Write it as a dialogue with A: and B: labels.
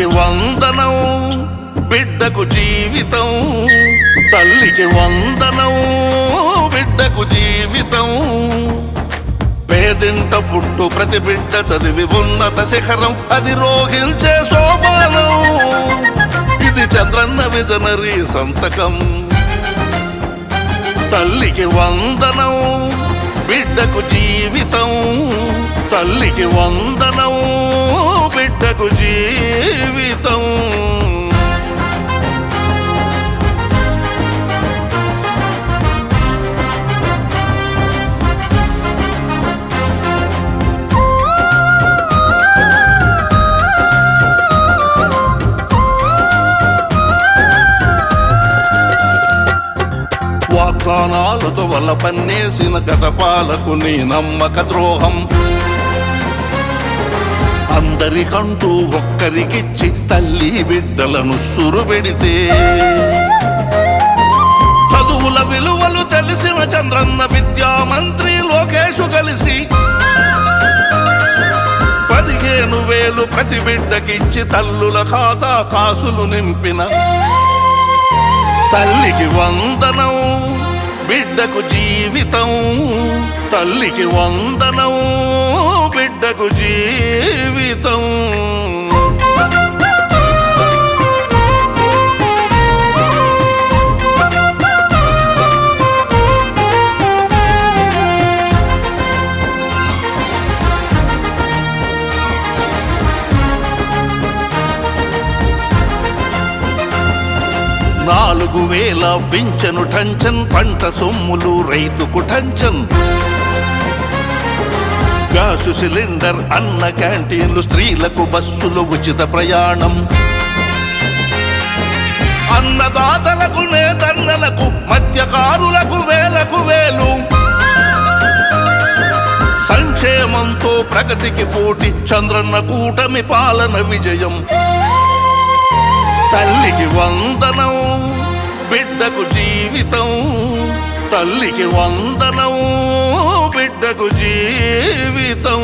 A: వందనం బిడ్డకు జీవితం. తల్లికి వందనం బిడ్డకు జీవితం. పేదింట పుట్టు ప్రతి బిడ్డ చదివి ఉన్నత శిఖరం అది రోహించే సోపానం ఇది చంద్రన్న విజనరీ సంతకం. తల్లికి వందనం బిడ్డకు జీవితం. తల్లికి వందనం బిడ్డకు జీవితం. వాగ్దానాలతో వల్ల పన్నేసిన గత పాలకు నీ నమ్మక ద్రోహం. అందరికంటూ ఒక్కరికిచ్చి తల్లి బిడ్డలను సురుబెడితే. చదువుల విలువలు తెలిసిన చంద్రన్న విద్యామంత్రి లోకేషు కలిసి పదిహేను వేలు ప్రతి బిడ్డకిచ్చి తల్లుల ఖాతా కాసులు నింపిన. తల్లికి వందనం బిడ్డకు జీవితం తల్లికి వందనం. బిడ్డకు జీవితం. నాలుగు వేల పింఛను టంచన్ పంట సొమ్ములు రైతుకు టంచన్ గ్యాసు సిలిండర్ అన్న క్యాంటీన్లు స్త్రీలకు బస్సులు ఉచిత ప్రయాణం. అన్నదాతలకు నేతన్నలకు మత్స్యకారులకు వేలకు వేలు. సంక్షేమంతో ప్రగతికి పోటీ చంద్రన్న కూటమి పాలన విజయం. తల్లికి వందనం బిడ్డకు జీవితం. తల్లికి వందనం బిడ్డకు జీవితం.